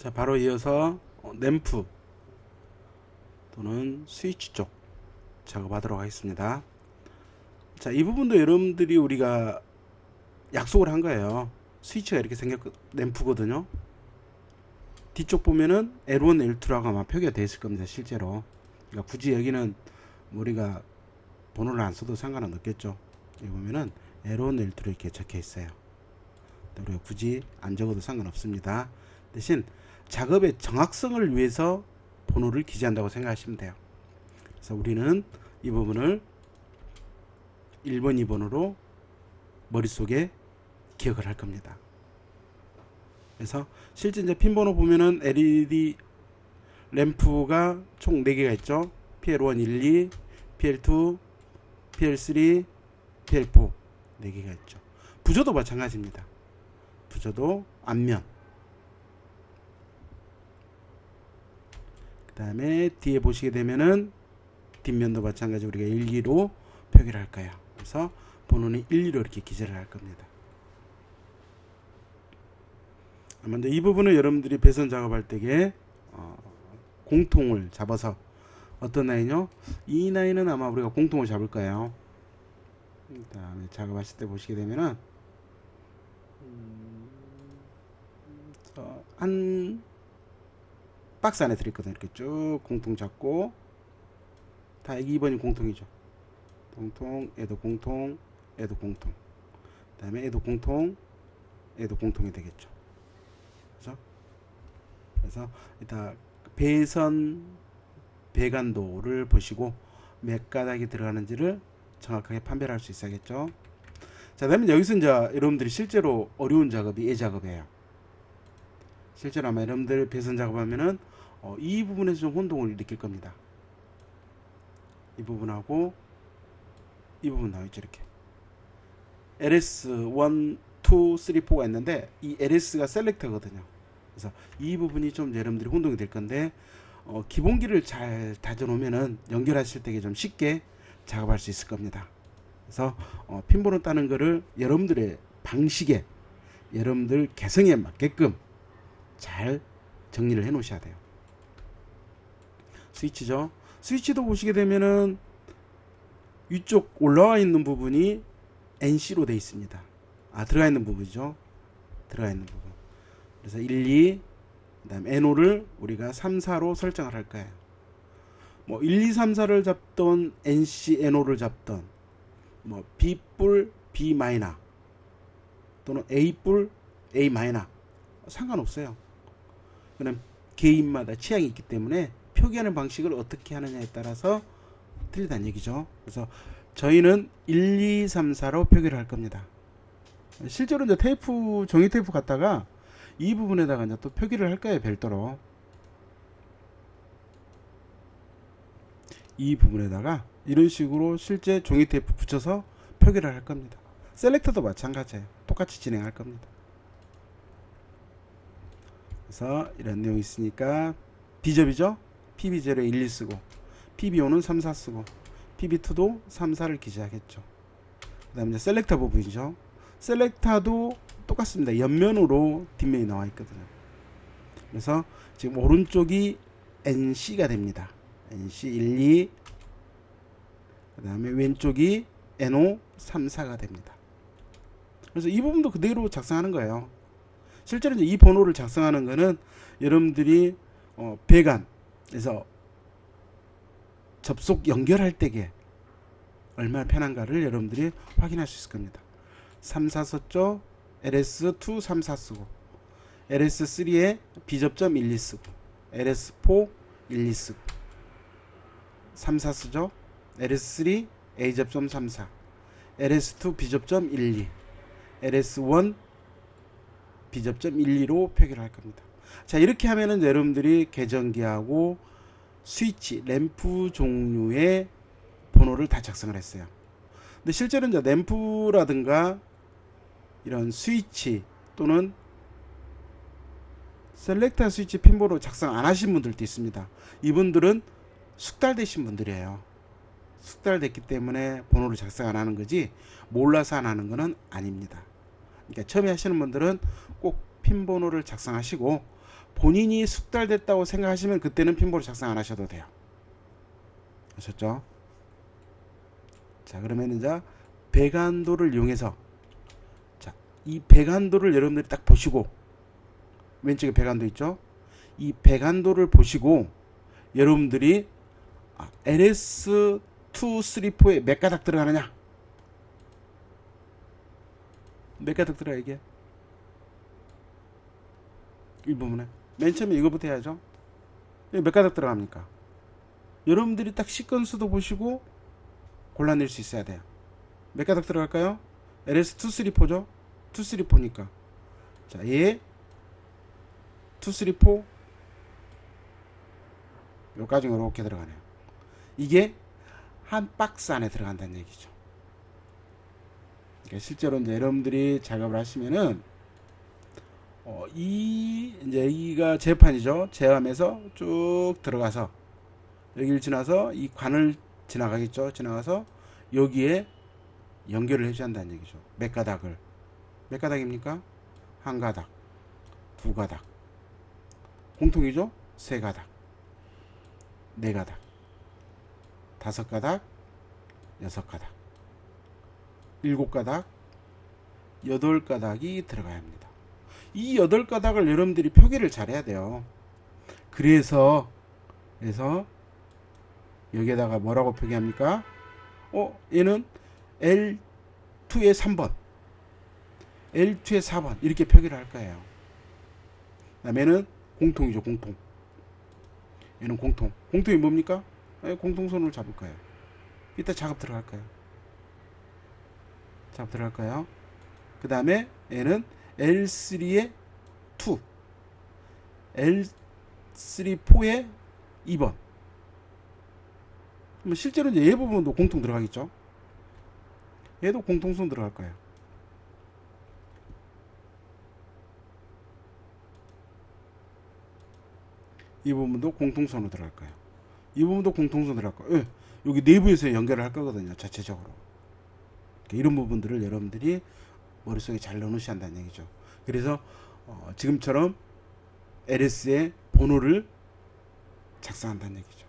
자, 바로 이어서 어, 램프 또는 스위치 쪽 작업하도록 하겠습니다. 자, 이 부분도 여러분들이 우리가 약속을 한 거예요. 스위치가 이렇게 생겼 램프거든요. 뒤쪽 보면은 L1, L2라고 아마 표기가 되어 있을 겁니다. 실제로. 그러니까 굳이 여기는 뭐 우리가 번호를 안 써도 상관은 없겠죠. 여기 보면은 L1, L2 이렇게 적혀 있어요. 우리가 굳이 안 적어도 상관없습니다. 대신 작업의 정확성을 위해서 번호를 기재한다고 생각하시면 돼요. 그래서 우리는 이 부분을 1번, 2번으로 머릿속에 기억을 할 겁니다. 그래서 실제 이제 핀 번호 보면은 LED 램프가 총 4개가 있죠. PL1, 1, 2, PL2, PL3, PL4 4개가 있죠. 부조도 마찬가지입니다. 부조도 앞면 다음에 뒤에 보시게 되면은 뒷면도 마찬가지 우리가 1, 2로 표기를 할 거예요. 그래서 번호는 1, 2로 이렇게 기재를 할 겁니다. 먼저 이 부분을 여러분들이 배선 작업할 때에 어, 공통을 잡아서 어떤 라인요? 이 라인은 아마 우리가 공통을 잡을 거예요. 그 다음에 작업하실 때 보시게 되면은 음, 저, 한 박스 안에 들어있거든요. 이렇게 쭉 공통 잡고 다 2번이 공통이죠. 공통, 얘도 공통, 얘도 공통. 그 다음에 얘도 공통, 얘도 공통이 되겠죠. 그죠? 그래서 일단 배선 배관도를 보시고 몇 가닥이 들어가는지를 정확하게 판별할 수 있어야겠죠. 자, 그다음에 여기서 이제 여러분들이 실제로 어려운 작업이 이 작업이에요. 실제로 아마 여러분들 배선 작업하면은 어, 이 부분에서 좀 혼동을 일으킬 겁니다. 이 부분하고 이 부분 나와 있죠 이렇게 LS 1, 2, 3, 4가 있는데 이 LS가 셀렉터거든요. 그래서 이 부분이 좀 여러분들이 혼동이 될 건데 어, 기본기를 잘 다져놓으면은 연결하실 때 좀 쉽게 작업할 수 있을 겁니다. 그래서 어, 핀번호 따는 거를 여러분들의 방식에 여러분들 개성에 맞게끔 잘 정리를 해 놓으셔야 돼요. 스위치죠. 스위치도 보시게 되면은 위쪽 올라와 있는 부분이 NC로 되어 있습니다. 아, 들어가 있는 부분이죠. 들어가 있는 부분. 그래서 1, 2, 그 다음 NO를 우리가 3, 4로 설정을 할 거예요. 뭐 1, 2, 3, 4를 잡던 NC NO를 잡던 뭐 B 뿔 B 마이너 또는 A 뿔 A 마이너 상관없어요. 그냥 개인마다 취향이 있기 때문에 표기하는 방식을 어떻게 하느냐에 따라서 틀리다는 얘기죠. 그래서 저희는 1, 2, 3, 4로 표기를 할 겁니다. 실제로 이제 테이프 종이 테이프 갖다가 이 부분에다가 이제 또 표기를 할 거예요, 별도로. 이 부분에다가 이런 식으로 실제 종이 테이프 붙여서 표기를 할 겁니다. 셀렉터도 마찬가지예요. 똑같이 진행할 겁니다. 그래서 이런 내용이 있으니까 비접이죠? PB0에 1, 2 쓰고 PB5는 3, 4 쓰고 PB2도 3, 4를 기재하겠죠. 그 다음에 셀렉터 부분이죠. 셀렉터도 똑같습니다. 옆면으로 뒷면이 나와 있거든요. 그래서 지금 오른쪽이 NC가 됩니다. NC 1, 2. 그 다음에 왼쪽이 NO 3, 4가 됩니다. 그래서 이 부분도 그대로 작성하는 거예요. 실제로 이제 이 번호를 작성하는 거는 여러분들이 어, 배관 에서 접속 연결할 때에 얼마나 편한가를 여러분들이 확인할 수 있을 겁니다. 3, 4 썼죠? LS2 3, 4 쓰고 LS3에 B접점 1, 2 쓰고 LS4 1, 2 쓰고 3, 4 쓰죠? LS3 A접점 3, 4 LS2 B접점 1, 2 LS1 B접점 1, 2로 표기를 할 겁니다. 자 이렇게 하면은 여러분들이 계정기하고 스위치, 램프 종류의 번호를 다 작성을 했어요. 근데 실제로 이제 램프라든가 이런 스위치 또는 셀렉터 스위치 핀번호 작성 안 하신 분들도 있습니다. 이분들은 숙달되신 분들이에요. 숙달됐기 때문에 번호를 작성 안 하는 거지 몰라서 안 하는 거는 아닙니다. 그러니까 처음에 하시는 분들은 꼭 핀 번호를 작성하시고 본인이 숙달됐다고 생각하시면 그때는 핀 번호 작성 안 하셔도 돼요. 아셨죠? 자 그러면 이제 배관도를 이용해서 자 이 배관도를 여러분들이 딱 보시고 왼쪽에 배관도 있죠? 이 배관도를 보시고 여러분들이 아, LS 2, 3, 4에 몇 가닥 들어가느냐? 몇 가닥 들어가 이게? 이 부분에 맨 처음에 이거부터 해야죠. 몇 가닥 들어갑니까? 여러분들이 딱 시건수도 보시고 골라낼 수 있어야 돼요. 몇 가닥 들어갈까요? LS 2, 3, 4죠? 2, 3, 4니까. 자, 얘 2, 3, 4 요까지 이렇게 들어가네요. 이게 한 박스 안에 들어간다는 얘기죠. 그러니까 실제로 이제 여러분들이 작업을 하시면은 어, 이 이제 여기가 재판이죠. 제함에서 쭉 들어가서 여기를 지나서 이 관을 지나가겠죠. 지나가서 여기에 연결을 해줘야 한다는 얘기죠. 몇 가닥을 몇 가닥입니까? 한 가닥, 두 가닥, 공통이죠. 세 가닥, 네 가닥, 다섯 가닥, 여섯 가닥, 일곱 가닥, 여덟 가닥이 들어가야 합니다. 이 여덟 가닥을 여러분들이 표기를 잘해야 돼요. 그래서 그래서 여기에다가 뭐라고 표기합니까? 어, 얘는 L2의 3번, L2의 4번 이렇게 표기를 할 거예요. 그다음에는 공통이죠, 공통. 얘는 공통. 공통이 뭡니까? 예, 공통선을 잡을 거예요. 이따 작업 들어갈 거예요. 작업 들어갈 거예요. 그 다음에 얘는 L3의 2, L3 4의 2번. 그럼 실제로 이제 얘 부분도 공통 들어가겠죠. 얘도 공통선 들어갈 거예요. 이 부분도 공통선으로 들어갈 거예요. 이 부분도 공통선 들어갈 거예요. 예, 여기 내부에서 연결을 할 거거든요. 자체적으로. 이런 부분들을 여러분들이 머릿속에 잘 넣어놓으셔야 한다는 얘기죠. 그래서 어, 지금처럼 LS의 번호를 작성한다는 얘기죠.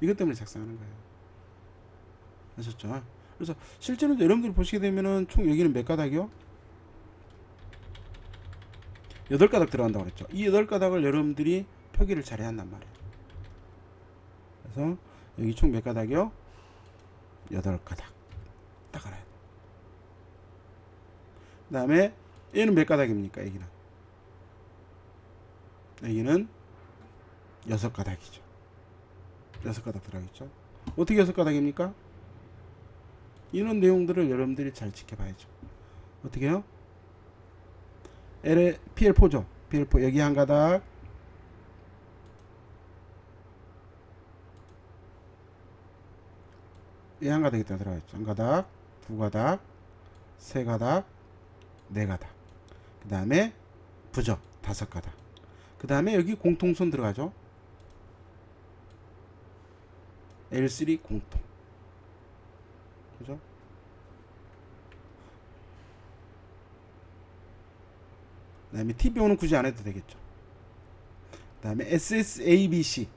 이것 때문에 작성하는 거예요. 아셨죠? 그래서 실제로 여러분들이 보시게 되면은 총 여기는 몇 가닥이요? 여덟 가닥 들어간다고 그랬죠. 이 여덟 가닥을 여러분들이 표기를 잘해야 한단 말이에요. 그래서 여기 총 몇 가닥이요? 여덟 가닥. 딱 알아요. 그 다음에 얘는 몇 가닥입니까? 여기는. 여기는 여섯 가닥이죠. 여섯 가닥 들어가겠죠. 어떻게 여섯 가닥입니까? 이런 내용들을 여러분들이 잘 지켜봐야죠. 어떻게 요? L, PL4죠. PL4 여기 한 가닥 이한 가닥 있다 들어가있죠. 한 가닥, 두 가닥, 세 가닥, 네 가닥. 그 다음에 부적 다섯 가닥. 그 다음에 여기 공통선 들어가죠. L3 공통. 그죠? 그 다음에 TBO는 굳이 안 해도 되겠죠. 그 다음에 SSABC.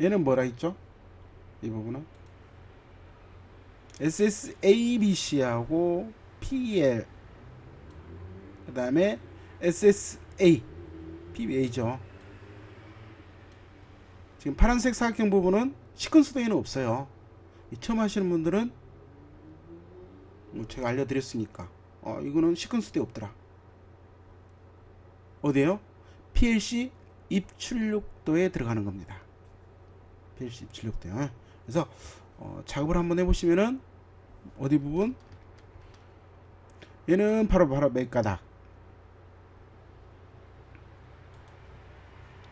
얘는 뭐라 했죠? 이 부분은 SSABC하고 PL 그 다음에 SSA PBA죠. 지금 파란색 사각형 부분은 시퀀스도에는 없어요. 이 처음 하시는 분들은 뭐 제가 알려드렸으니까 어 이거는 시퀀스도에 없더라. 어디에요? PLC 입출력도에 들어가는 겁니다. PLC 입출력도요. 그래서 어, 작업을 한번 해보시면은 어디 부분? 얘는 바로 바로 몇 가닥.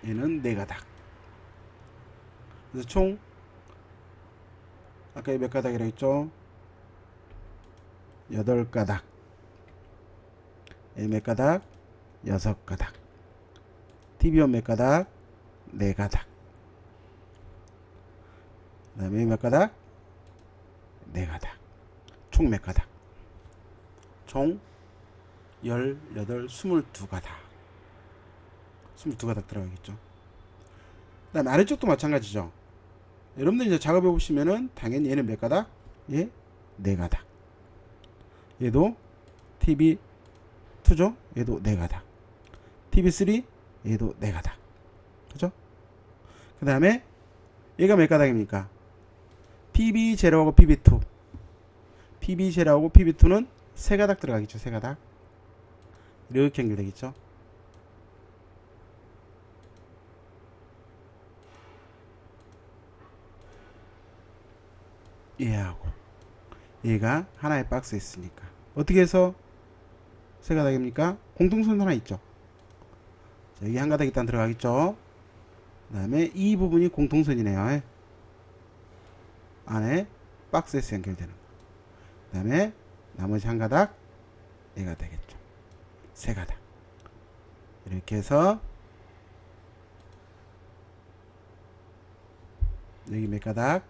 얘는 네 가닥. 그래서 총 아까 몇 가닥이라 했죠? 여덟 가닥. 얘몇 가닥? 여섯 가닥. TV온 몇 가닥? 네 가닥. 그 다음에 몇 가닥? 네 가닥. 총 몇 가닥? 총 18, 22가닥. 22가닥 들어가겠죠. 그 다음에 아래쪽도 마찬가지죠. 여러분들 이제 작업해 보시면은 당연히 얘는 몇 가닥? 예? 4가닥. 얘도 TV2죠? 얘도 4가닥. TV3 얘도 4가닥. 그죠? 그 다음에 얘가 몇 가닥입니까? PB0하고 PB2. PB0하고 PB2는 세 가닥 들어가겠죠. 세 가닥. 이렇게 연결되겠죠. 얘하고 얘가 하나의 박스에 있으니까 어떻게 해서 세 가닥입니까? 공통선 하나 있죠. 자, 여기 한 가닥 일단 들어가겠죠. 그 다음에 이 부분이 공통선이네요. 안에 박스에서 연결되는 거. 그 다음에 나머지 한 가닥 얘가 되겠죠. 세 가닥. 이렇게 해서 여기 몇 가닥?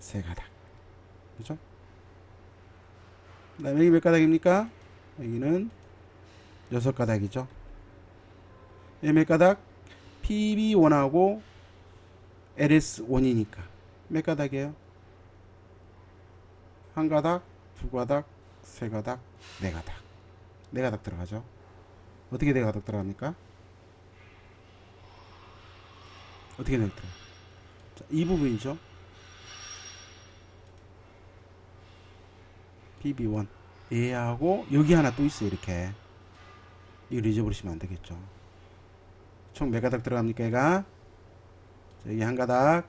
세 가닥. 그죠? 그 다음에 여기 몇 가닥입니까? 여기는 여섯 가닥이죠. 여기 몇 가닥? PB1하고 LS1이니까. 몇 가닥이에요? 한 가닥, 두 가닥, 세 가닥, 네 가닥. 네 가닥 들어가죠. 어떻게 네 가닥 들어갑니까? 어떻게 네 가닥 들어가? 자, 이 부분이죠. PB1 얘하고 여기 하나 또 있어요 이렇게 이걸 잊어버리시면 안 되겠죠 총 몇 가닥 들어갑니까 얘가 자, 여기 한 가닥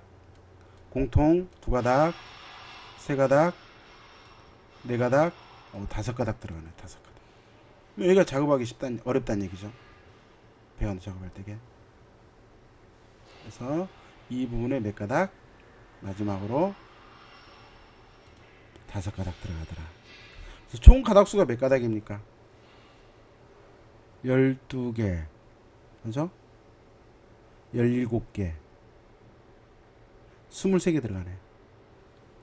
공통 두 가닥 세 가닥 네 가닥 어, 다섯 가닥 들어가네 다섯 가닥 여기가 작업하기 쉽단 어렵다는 얘기죠 배원 작업할 때게 그래서 이 부분에 몇 가닥 마지막으로 다섯 가닥 들어가더라 그래서 총 가닥수가 몇 가닥입니까? 12개. 그죠? 17개. 23개 들어가네.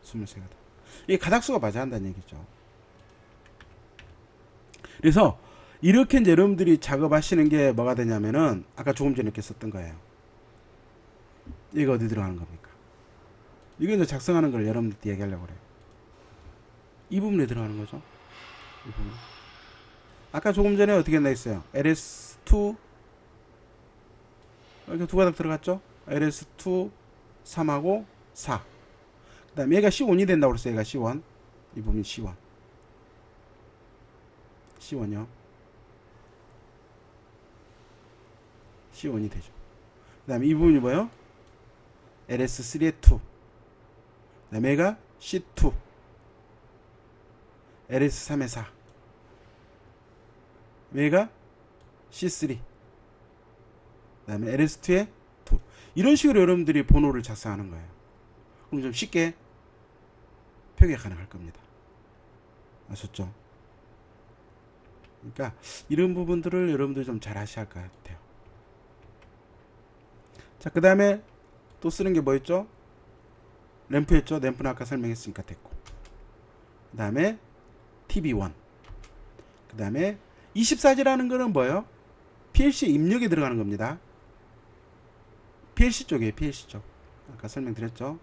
23개. 이 가닥수가 맞아야 한다는 얘기죠. 그래서 이렇게 이제 여러분들이 작업하시는 게 뭐가 되냐면은 아까 조금 전에 이렇게 썼던 거예요. 이거 어디 들어가는 겁니까? 이거 이제 작성하는 걸 여러분들한테 얘기하려고 그래요. 이 부분에 들어가는 거죠. 이 부분. 아까 조금 전에 어떻게 했나 했어요? LS2 이렇게 두 가닥 들어갔죠? LS2 3하고 4. 그 다음에 얘가 C1이 된다고 그랬어요. 얘가 C1. 이 부분이 C1. C1이요. C1이 되죠. 그 다음에 이 부분이 뭐예요? LS3의 2. 그 다음에 얘가 C2. LS3의 4 얘가 C3 그 다음에 LS2의 2 이런 식으로 여러분들이 번호를 작성하는 거예요 그럼 좀 쉽게 표기가 가능할 겁니다 아셨죠? 그러니까 이런 부분들을 여러분들이 좀잘 하셔야 할 것 같아요 자 그 다음에 또 쓰는 게 뭐였죠? 램프였죠? 램프는 아까 설명했으니까 됐고 그 다음에 TB1. 그 다음에 24지라는 거는 뭐예요? PLC 입력에 들어가는 겁니다. PLC 쪽이에요, PLC 쪽. 아까 설명드렸죠?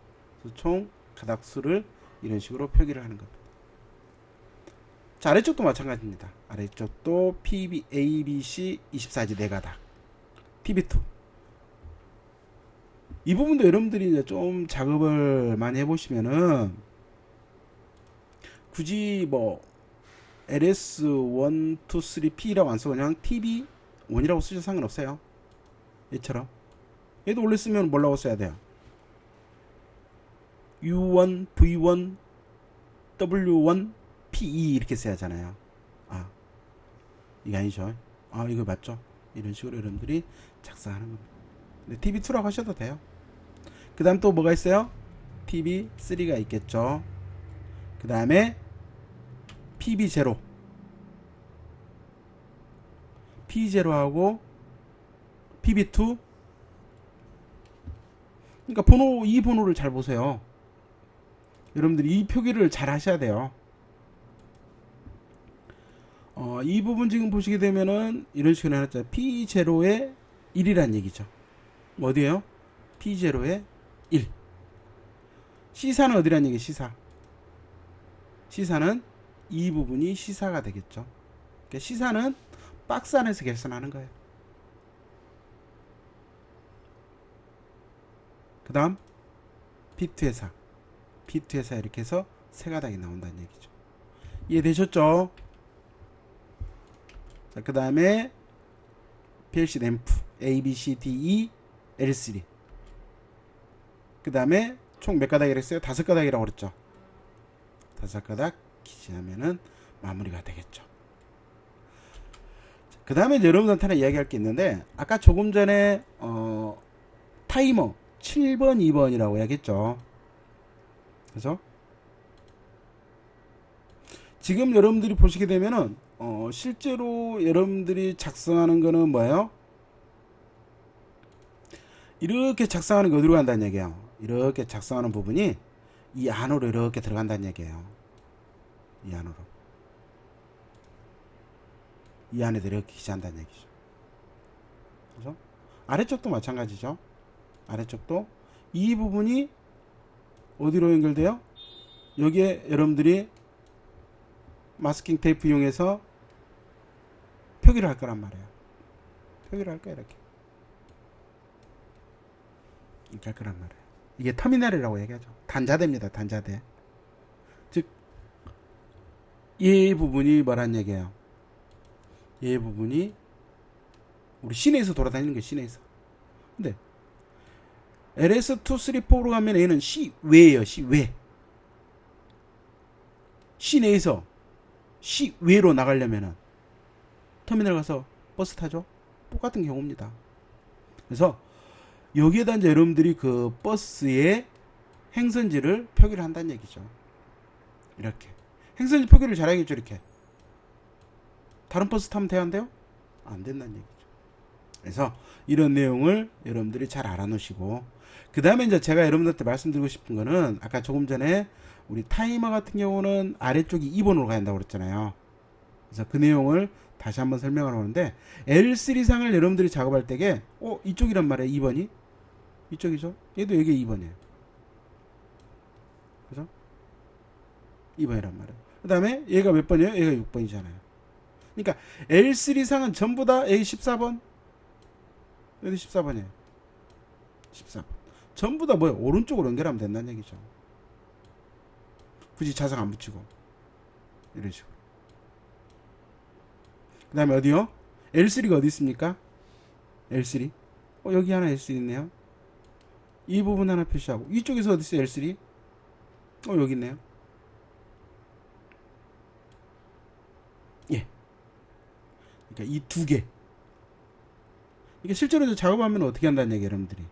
총 가닥수를 이런 식으로 표기를 하는 겁니다. 자, 아래쪽도 마찬가지입니다. 아래쪽도 PB, ABC 24지 4가닥. TB2. 이 부분도 여러분들이 이제 좀 작업을 많이 해보시면은 굳이 뭐 LS1, 2, 3, P라고 안 쓰고 그냥 TB1이라고 쓰셔도 상관없어요. 얘처럼. 얘도 원래 쓰면 뭐라고 써야 돼요? U1, V1, W1, PE 이렇게 써야 하잖아요. 아, 이게 아니죠. 아, 이거 맞죠? 이런 식으로 여러분들이 작성하는 겁니다. TB2라고 하셔도 돼요. 그 다음 또 뭐가 있어요? TB3가 있겠죠. 그 다음에 PB0 P0하고 PB2 그러니까 번호 이 번호를 잘 보세요. 여러분들이 이 표기를 잘 하셔야 돼요. 어, 이 부분 지금 보시게 되면은 이런 식으로 해놨죠. P0의 1이란 얘기죠. 어디에요? P0의 1. 시사는 어디란 얘기? 시사. 시사는 이 부분이 시사가 되겠죠. 그러니까 시사는 박스 안에서 계산하는 거예요. 그 다음 P2의 4. P2의 4 이렇게 해서 세 가닥이 나온다는 얘기죠. 이해되셨죠? 자, 그 다음에 PLC 램프 A, B, C, D, E, L3 그 다음에 총 몇 가닥이라 했어요? 다섯 가닥이라고 그랬죠 다섯 가닥 기재하면은 마무리가 되겠죠 그 다음에 여러분들한테 하나 이야기할 게 있는데 아까 조금 전에 어, 타이머 7번 2번이라고 이야기했죠 그래서 지금 여러분들이 보시게 되면은 어, 실제로 여러분들이 작성하는 거는 뭐예요? 이렇게 작성하는 게 어디로 간다는 얘기예요. 이렇게 작성하는 부분이 이 안으로 이렇게 들어간다는 얘기예요. 이 안으로. 이 안에 이렇게 기재한다는 얘기죠. 그죠? 아래쪽도 마찬가지죠. 아래쪽도 이 부분이 어디로 연결돼요? 여기에 여러분들이 마스킹 테이프 이용해서 표기를 할 거란 말이에요. 표기를 할 거야 이렇게. 이렇게 할 거란 말이에요. 이게 터미널이라고 얘기하죠. 단자대입니다. 단자대. 즉, 이 부분이 뭐란 얘기예요? 이 부분이 우리 시내에서 돌아다니는 게 시내에서. 근데 LS2, 3, 4로 가면 얘는 시외예요. 시외. 시내에서 시외로 나가려면은 터미널 가서 버스 타죠. 똑같은 경우입니다. 그래서 여기에다 이제 여러분들이 그 버스의 행선지를 표기를 한다는 얘기죠. 이렇게. 행선지 표기를 잘하겠죠, 이렇게. 다른 버스 타면 돼야 한대요? 안 된다는 얘기죠. 그래서 이런 내용을 여러분들이 잘 알아놓으시고, 그 다음에 이제 제가 여러분들한테 말씀드리고 싶은 거는, 아까 조금 전에 우리 타이머 같은 경우는 아래쪽이 2번으로 가야 한다고 그랬잖아요. 그래서 그 내용을 다시 한번 설명을 하는데, L3상을 여러분들이 작업할 때게, 어, 이쪽이란 말이에요, 2번이. 이쪽이죠? 얘도 여기 2번이에요. 그죠? 2번이란 말이에요. 그 다음에 얘가 몇 번이에요? 얘가 6번이잖아요. 그러니까 L3상은 전부 다 A 14번? 여기 14번이에요. 14번. 전부 다 뭐예요? 오른쪽으로 연결하면 된다는 얘기죠. 굳이 자석 안 붙이고. 이런 식으로. 그 다음에 어디요? L3가 어디 있습니까? L3. 어, 여기 하나 L3 있네요. 이 부분 하나 표시하고 이쪽에서 어디 있어요 L3? 어 여기 있네요 예 그러니까 이 두 개 이게 실제로 작업하면 어떻게 한다는 얘기 여러분들이?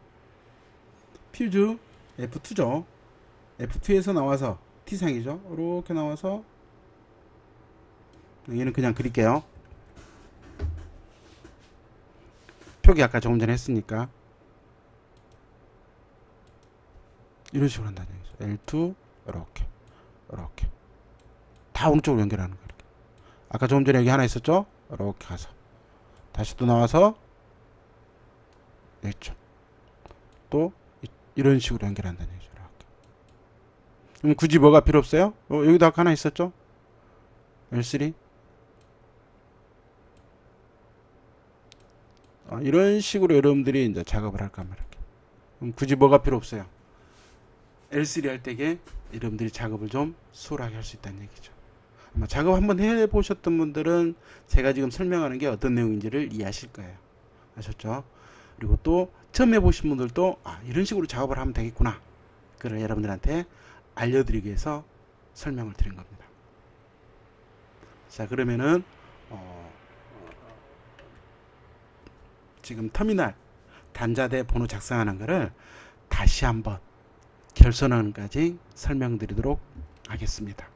퓨즈 F2죠. F2에서 나와서 T상이죠. 이렇게 나와서 얘는 그냥 그릴게요. 표기 아까 조금 전에 했으니까. 이런 식으로 한다는 얘기죠. L2 이렇게 이렇게. 다 오른쪽으로 연결하는 거예요. 아까 조금 전에 여기 하나 있었죠? 이렇게 가서. 다시 또 나와서 있죠. 또 이- 이런 식으로 연결한다는 얘기죠. 그럼 굳이 뭐가 필요 없어요? 어, 여기도 아까 하나 있었죠? L3 어, 이런 식으로 여러분들이 이제 작업을 할까 말이야. 그럼 굳이 뭐가 필요 없어요. L3 할 때게 여러분들이 작업을 좀 수월하게 할 수 있다는 얘기죠. 아마 작업 한번 해보셨던 분들은 제가 지금 설명하는 게 어떤 내용인지를 이해하실 거예요. 아셨죠? 그리고 또 처음 해보신 분들도 아 이런 식으로 작업을 하면 되겠구나. 그걸 여러분들한테 알려드리기 위해서 설명을 드린 겁니다. 자 그러면은 어, 지금 터미널 단자대 번호 작성하는 거를 다시 한번 결선언까지 설명드리도록 하겠습니다.